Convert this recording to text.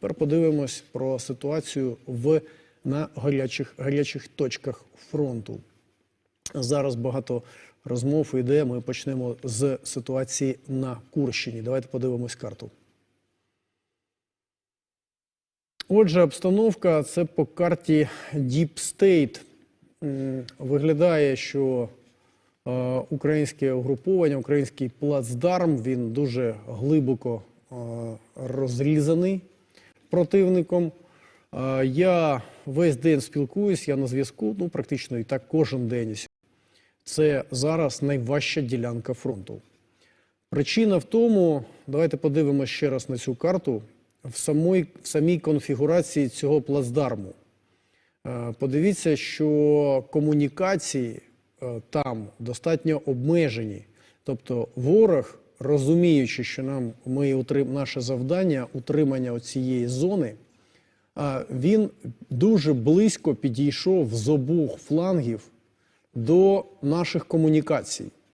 Тепер подивимось про ситуацію в на гарячих, гарячих точках фронту. Зараз багато розмов йде. Ми почнемо з ситуації на Курщині. Давайте подивимось карту. Отже, обстановка це по карті Deep State. Виглядає, що українське угруповання, український плацдарм, він дуже глибоко розрізаний противником. Я весь день спілкуюсь, я на зв'язку, ну практично і так кожен день. Це зараз найважча ділянка фронту. Причина в тому, давайте подивимося ще раз на цю карту, в самій, в самій конфігурації цього плацдарму. Подивіться, що комунікації е, там достатньо обмежені. Тобто ворог, розуміючи, що нам ми утрим, наше завдання утримання цієї зони, він дуже близько підійшов з обох флангів до наших комунікацій.